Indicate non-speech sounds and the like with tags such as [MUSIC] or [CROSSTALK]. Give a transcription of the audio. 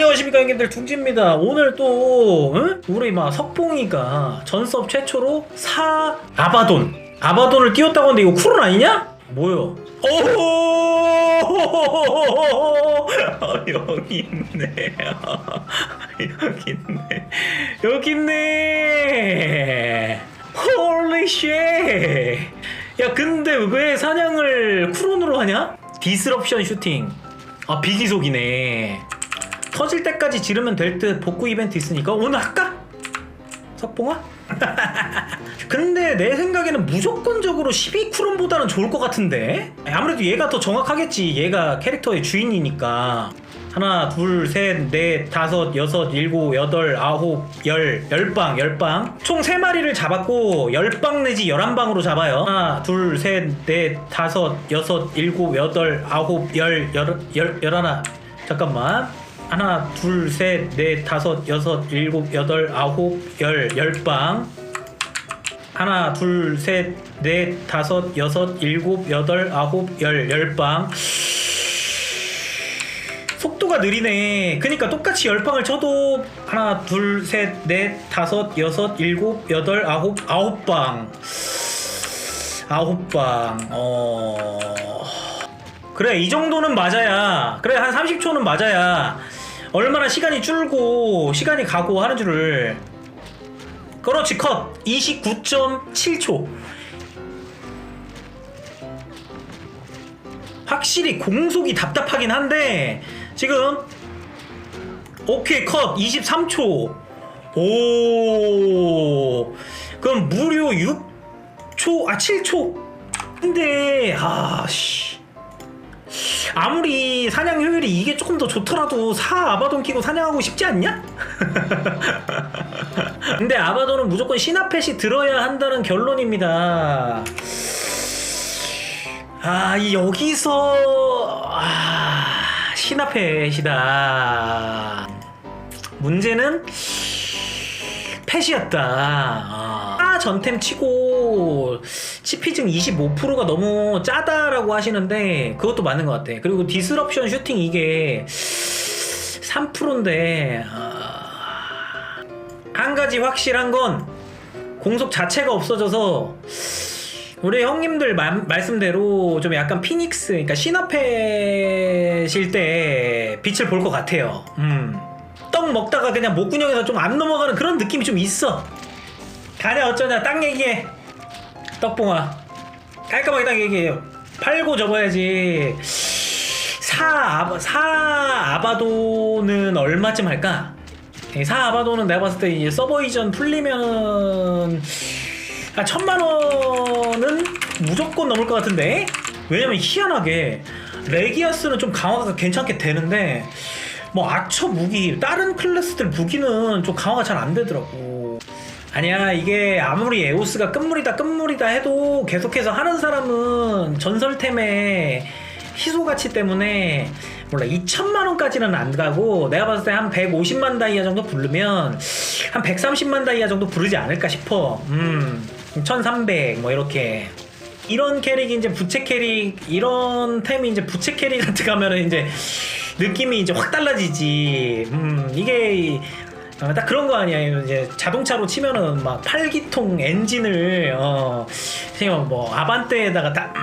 안녕하십니까 형님들 둥지입니다 오늘 또 응? 우리 막 석봉이가 전섭 최초로 사 아바돈 아바돈을 띄웠다고 하는데 이거 쿨은 아니냐? 뭐요? 오 [LAUGHS] [LAUGHS] 여기 있네 여기 있네 여기 있네 홀리 쉣! 야 근데 왜 사냥을 쿠론으로 하냐? 디스럽션 슈팅 아 비기속이네 터질 때까지 지르면 될 듯 복구 이벤트 있으니까 오늘 할까? 석봉아? [LAUGHS] 근데 내 생각에는 무조건적으로 12쿠론보다는 좋을 것 같은데? 아무래도 얘가 더 정확하겠지. 얘가 캐릭터의 주인이니까. 하나 둘셋넷 다섯 여섯 일곱 여덟 아홉 열 열방 열방. 총 세마리를 잡았고 열방 내지 열한 방으로 잡아요. 하나 둘셋넷 다섯 여섯 일곱 여덟 아홉 열 열 열 열하나. 잠깐만 하나 둘 셋 넷 다섯 여섯 일곱 여덟 아홉 열 열방 하나 둘 셋 넷 다섯 여섯 일곱 여덟 아홉 열 열방 속도가 느리네. 그니까 똑같이 열방을 쳐도 하나, 둘, 셋, 넷, 다섯, 여섯, 일곱, 여덟, 아홉, 아홉 방. 아홉 방. 어. 그래, 이 정도는 맞아야. 그래, 한 30초는 맞아야. 얼마나 시간이 줄고, 시간이 가고 하는 줄을. 그렇지, 컷. 29.7초. 확실히 공속이 답답하긴 한데 지금 오케이 컷 23초 오 그럼 무려 6초 아 7초 근데 아씨 아무리 사냥 효율이 이게 조금 더 좋더라도 사 아바돈 끼고 사냥하고 싶지 않냐? [LAUGHS] 근데 아바돈은 무조건 신화펫이 들어야 한다는 결론입니다. 아, 이 여기서 아, 신화펫이다. 문제는 펫이었다. 아, 아, 전템 치고 치피증 25%가 너무 짜다라고 하시는데 그것도 맞는 것 같아. 그리고 디스럽션 슈팅 이게 3%인데 아, 한 가지 확실한 건 공속 자체가 없어져서 우리 형님들 마- 말씀대로 좀 약간 피닉스, 그러니까 신화패실 때 빛을 볼 것 같아요. 음. 떡 먹다가 그냥 목구멍에서 좀 안 넘어가는 그런 느낌이 좀 있어. 가냐 어쩌냐 딱 얘기해. 떡봉아. 깔끔하게 딱 얘기해요. 팔고 접어야지. 사, 아바, 사 아바도는 얼마쯤 할까? 이사 아바도는 내가 봤을 때 이제 서버 이전 풀리면 아 천만 원은 무조건 넘을 것 같은데 왜냐면 희한하게 레기아스는 좀 강화가 괜찮게 되는데 뭐 아처 무기 다른 클래스들 무기는 좀 강화가 잘 안 되더라고 아니야 이게 아무리 에오스가 끝물이다 끝물이다 해도 계속해서 하는 사람은 전설템의 희소 가치 때문에 몰라 2천만 원까지는 안 가고 내가 봤을 때 한 150만 다이아 정도 부르면 한 130만 다이아 정도 부르지 않을까 싶어. 음, 1,300 뭐 이렇게. 이런 캐릭이 이제 부채 캐릭 이런 템이 이제 부채 캐릭한테 가면은 이제 느낌이 이제 확 달라지지. 음, 이게 이- 어, 딱 그런 거 아니야. 이제 자동차로 치면은 막 8기통 엔진을 어, 그냥 뭐 아반떼에다가 딱